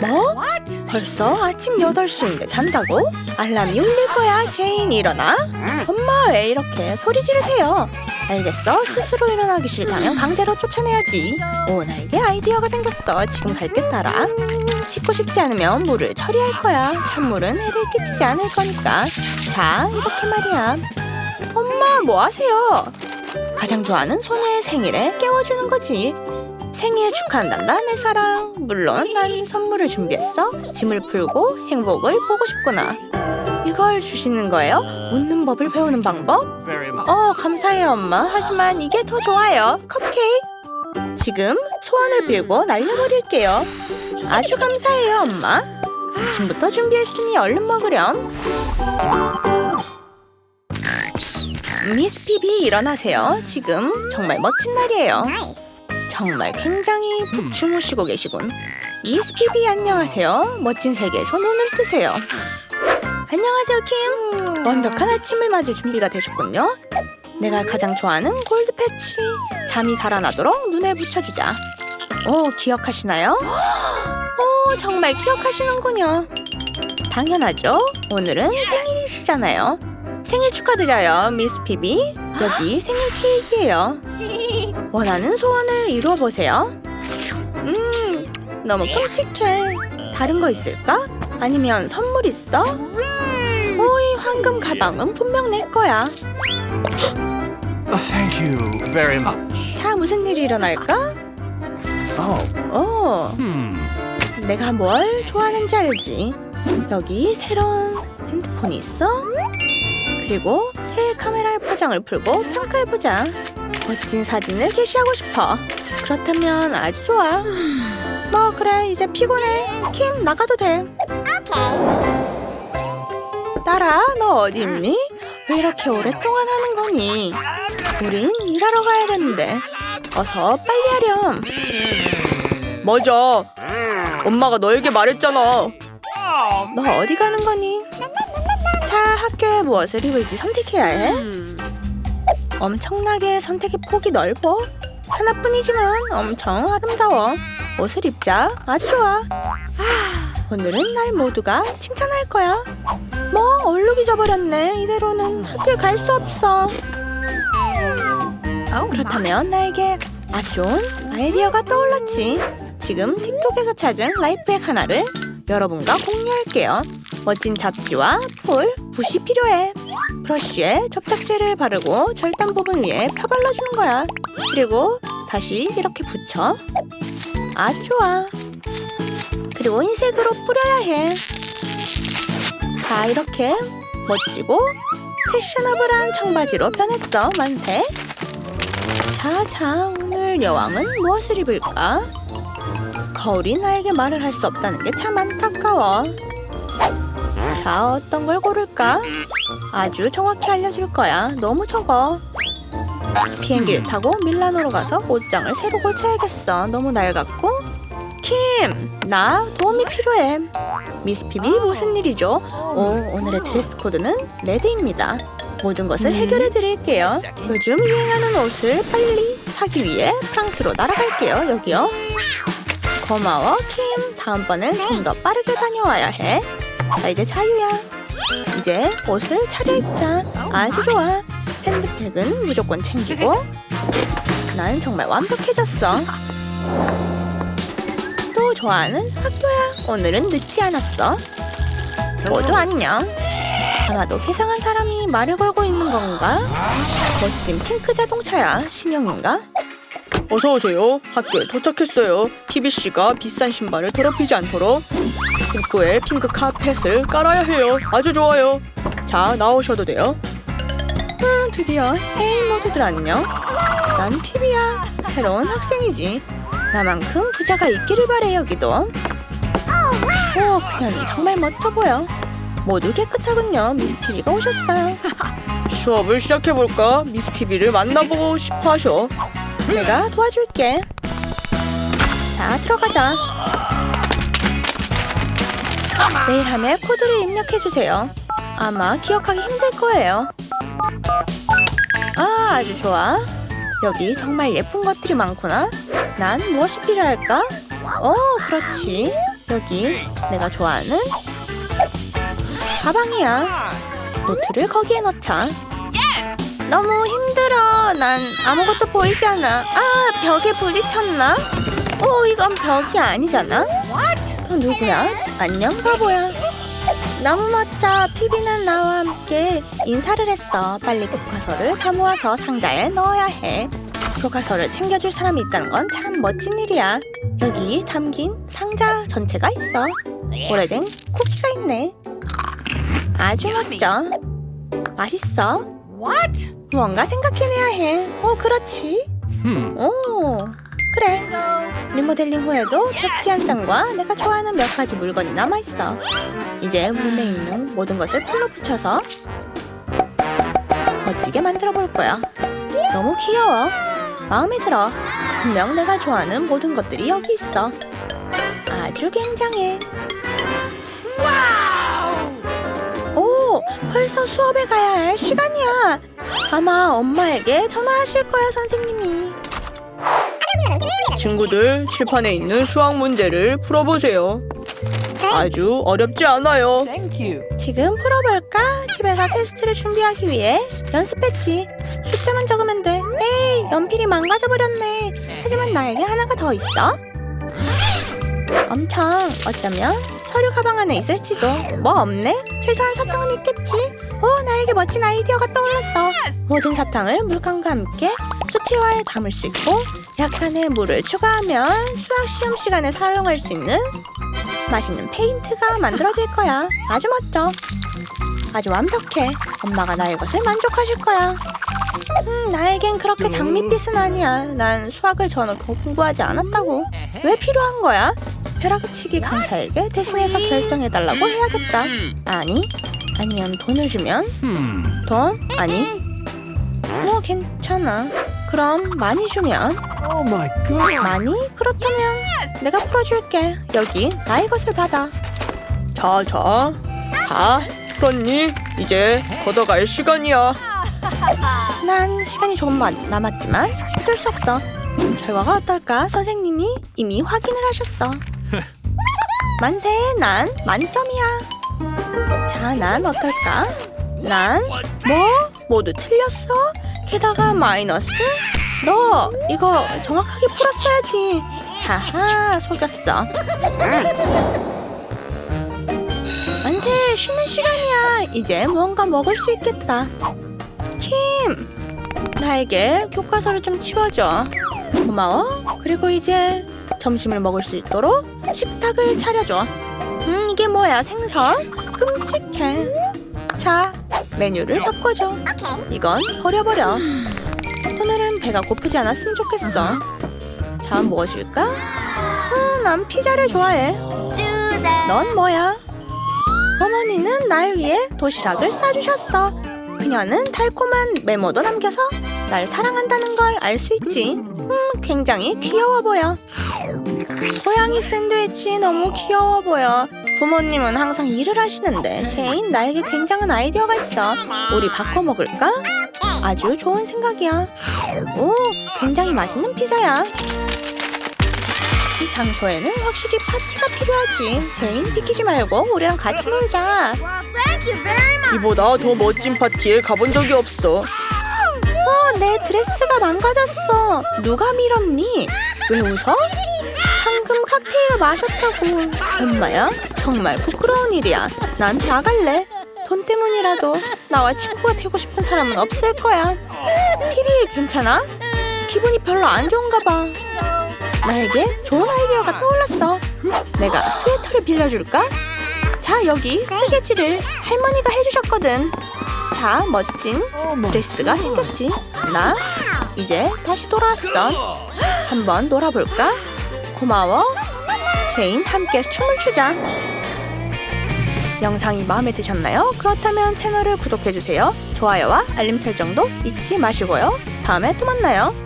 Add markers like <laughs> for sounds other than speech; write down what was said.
뭐? 벌써 아침 8시인데 잔다고? 알람이 울릴 거야, 제인 일어나. 엄마 왜 이렇게 소리 지르세요? 알겠어, 스스로 일어나기 싫다면 강제로 쫓아내야지. 오, 나에게 아이디어가 생겼어. 지금 갈게 따라. 씻고 싶지 않으면 물을 처리할 거야. 찬물은 해를 끼치지 않을 거니까. 자, 이렇게 말이야. 엄마, 뭐 하세요? 가장 좋아하는 소녀의 생일에 깨워주는 거지. 생일 축하한단다, 내 사랑. 물론 난 선물을 준비했어. 짐을 풀고 행복을 보고 싶구나. 이걸 주시는 거예요? 웃는 법을 배우는 방법? 어, 감사해요, 엄마. 하지만 이게 더 좋아요. 컵케이크. 지금 소원을 빌고 날려버릴게요. 아주 감사해요, 엄마. 아침부터 준비했으니 얼른 먹으렴. 미스 피비 일어나세요. 지금 정말 멋진 날이에요. 정말 굉장히 푹 주무시고 계시군. 미스 피비 안녕하세요. 멋진 세계에서 눈을 뜨세요. 안녕하세요, 킴. 완벽한 아침을 맞을 준비가 되셨군요. 내가 가장 좋아하는 골드 패치. 잠이 달아나도록 눈에 붙여주자. 오, 기억하시나요? 오, 정말 기억하시는군요. 당연하죠. 오늘은 생일이시잖아요. 생일 축하드려요, 미스 피비. 여기 생일 케이크예요. 원하는 소원을 이루어 보세요. 음, 너무 끔찍해. 다른 거 있을까? 아니면 선물 있어? 오이 황금 가방은 분명 내 거야. Thank you very much. 자, 무슨 일이 일어날까? Hmm. 내가 뭘 좋아하는지 알지? 여기 새로운 핸드폰이 있어? 그리고 새 카메라의 포장을 풀고 평가해보자. 멋진 사진을 게시하고 싶어. 그렇다면 아주 좋아. 뭐 그래 이제 피곤해. 킴 나가도 돼. 딸아 너 어디 있니? 왜 이렇게 오랫동안 하는 거니? 우린 일하러 가야 되는데 어서 빨리 하렴. 맞아. 엄마가 너에게 말했잖아. 너 어디 가는 거니? 자, 학교에 무엇을 입을지 선택해야 해. 엄청나게 선택의 폭이 넓어. 하나뿐이지만 엄청 아름다워. 옷을 입자. 아주 좋아. 오늘은 날 모두가 칭찬할 거야. 뭐 얼룩 잊어버렸네. 이대로는 학교에 갈 수 없어. 그렇다면 나에게 아주 좋은 아이디어가 떠올랐지. 지금 틱톡에서 찾은 라이프액 하나를 여러분과 공유할게요. 멋진 잡지와 풀, 붓이 필요해. 브러쉬에 접착제를 바르고 절단 부분 위에 펴발라주는 거야. 그리고 다시 이렇게 붙여. 아주 좋아. 그리고 흰색으로 뿌려야 해. 자, 이렇게 멋지고 패셔너블한 청바지로 변했어. 만세. 자, 자, 오늘 여왕은 무엇을 입을까? 거울이 나에게 말을 할 수 없다는 게 참 안타까워. 자, 어떤 걸 고를까? 아주 정확히 알려줄 거야. 너무 적어. 비행기를 타고 밀라노로 가서 옷장을 새로 고쳐야겠어. 너무 낡았고. 킴, 나 도움이 필요해. 미스 피비 무슨 일이죠? 오, 오늘의 드레스 코드는 레드입니다. 모든 것을 해결해 드릴게요. 요즘 유행하는 옷을 빨리 사기 위해 프랑스로 날아갈게요. 여기요. 고마워, 킴. 다음번엔 좀 더 빠르게 다녀와야 해. 자, 이제 자유야. 이제 옷을 차려입자. 아주 좋아. 핸드백은 무조건 챙기고. 난 정말 완벽해졌어. 또 좋아하는 학교야. 오늘은 늦지 않았어. 모두 안녕. 아마도 회상한 사람이 말을 걸고 있는 건가? 멋진 핑크 자동차야. 신형인가? 어서 오세요. 학교에 도착했어요. 피비 씨가 비싼 신발을 더럽히지 않도록 입구에 핑크 카펫을 깔아야 해요. 아주 좋아요. 자, 나오셔도 돼요. 음, 드디어 헤이 모두들 안녕. 난 피비야. 새로운 학생이지. 나만큼 부자가 있기를 바래 여기도. 오, 그녀는 정말 멋져 보여. 모두 깨끗하군요. 미스 피비가 오셨어요. <laughs> 수업을 시작해볼까? 미스 피비를 만나보고 싶어 하셔. 내가 도와줄게. 자, 들어가자. 메일함에 코드를 입력해주세요. 아마 기억하기 힘들 거예요. 아, 아주 좋아. 여기 정말 예쁜 것들이 많구나. 난 무엇이 필요할까? 어, 그렇지. 여기 내가 좋아하는 가방이야. 노트를 거기에 넣자. 너무 힘들어. 난 아무것도 보이지 않아. 아, 벽에 부딪혔나? 오, 이건 벽이 아니잖아. 너 누구야? 안녕, 바보야. 너무 멋져. 피비는 나와 함께 인사를 했어. 빨리 교과서를 다 모아서 상자에 넣어야 해. 교과서를 챙겨줄 사람이 있다는 건 참 멋진 일이야. 여기 담긴 상자 전체가 있어. 오래된 쿠키가 있네. 아주 멋져. 맛있어. What? 무언가 생각해내야 해. 오, 그렇지. Hmm. 오, 그래. 리모델링 후에도 백지 한 장과 내가 좋아하는 몇 가지 물건이 남아있어. 이제 문에 있는 모든 것을 풀로 붙여서 멋지게 만들어 볼 거야. 너무 귀여워. 마음에 들어. 분명 내가 좋아하는 모든 것들이 여기 있어. 아주 굉장해. 오, 벌써 수업에 가야 할 시간이야. 아마 엄마에게 전화하실 거야, 선생님이. 친구들, 칠판에 있는 수학 문제를 풀어보세요. 아주 어렵지 않아요. 지금 풀어볼까? 집에서 테스트를 준비하기 위해 연습했지. 숫자만 적으면 돼. 에이, 연필이 망가져버렸네. 하지만 나에게 하나가 더 있어. 엄청 어쩌면 서류 가방 안에 있을지도. 뭐 없네? 최소한 사탕은 있겠지. 오, 나에게 멋진 아이디어가 떠올랐어. 모든 사탕을 물감과 함께 수치화에 담을 수 있고 약간의 물을 추가하면 수학 시험 시간에 사용할 수 있는 맛있는 페인트가 만들어질 거야. 아주 멋져. 아주 완벽해. 엄마가 나의 것을 만족하실 거야. 음, 나에겐 그렇게 장밋빛은 아니야. 난 수학을 전혀 공부하지 않았다고. 왜 필요한 거야? 벼락치기 강사에게 대신해서 결정해달라고 해야겠다. 아니, 아니면 돈을 주면. 돈? 아니. 뭐 괜찮아. 그럼 많이 주면 Oh my god. 많이? 그렇다면 내가 풀어줄게. 여기 나의 것을 받아. 자, 자. 다 풀었니? 이제 걷어갈 시간이야. <laughs> 난 시간이 조금 마- 남았지만 어쩔 수 없어. 결과가 어떨까? 선생님이 이미 확인을 하셨어. <laughs> 만세, 난 만점이야. 자, 난 어떨까? 난 뭐? 모두 틀렸어? 게다가 마이너스? 너 이거 정확하게 풀었어야지. 하하, 속였어. 만세, 쉬는 시간이야. 이제 무언가 먹을 수 있겠다. 킴, 나에게 교과서를 좀 치워줘. 고마워. 그리고 이제 점심을 먹을 수 있도록 식탁을 차려줘. 음, 이게 뭐야? 생선? 끔찍해. 자, 메뉴를 바꿔줘. 이건 버려버려. 오늘은 배가 고프지 않았으면 좋겠어. 자, 무엇일까? 음, 난 피자를 좋아해. 넌 뭐야? 어머니는 날 위해 도시락을 싸주셨어. 그녀는 달콤한 메모도 남겨서 날 사랑한다는 걸 알 수 있지. 음, 굉장히 귀여워 보여. 고양이 샌드위치 너무 귀여워 보여. 부모님은 항상 일을 하시는데 제인 나에게 굉장한 아이디어가 있어. 우리 바꿔 먹을까? 아주 좋은 생각이야. 오, 굉장히 맛있는 피자야. 이 장소에는 확실히 파티가 필요하지. 제인 비키지 말고 우리랑 같이 놀자. 이보다 더 멋진 파티에 가본 적이 없어. 어, 내 드레스가 망가졌어. 누가 밀었니? 왜 웃어? 방금 칵테일을 마셨다고. 엄마야? 정말 부끄러운 일이야. 난 나갈래. 돈 때문이라도 나와 친구가 되고 싶은 사람은 없을 거야. 피비 괜찮아? 기분이 별로 안 좋은가 봐. 나에게 좋은 아이디어가 떠올랐어. 내가 스웨터를 빌려줄까? 자, 여기 뜨개질을 할머니가 해주셨거든. 자, 멋진 드레스가 생겼지. 나 이제 다시 돌아왔어. 한번 놀아볼까? 고마워. 제인 함께 춤을 추자. 영상이 마음에 드셨나요? 그렇다면 채널을 구독해주세요. 좋아요와 알림 설정도 잊지 마시고요. 다음에 또 만나요.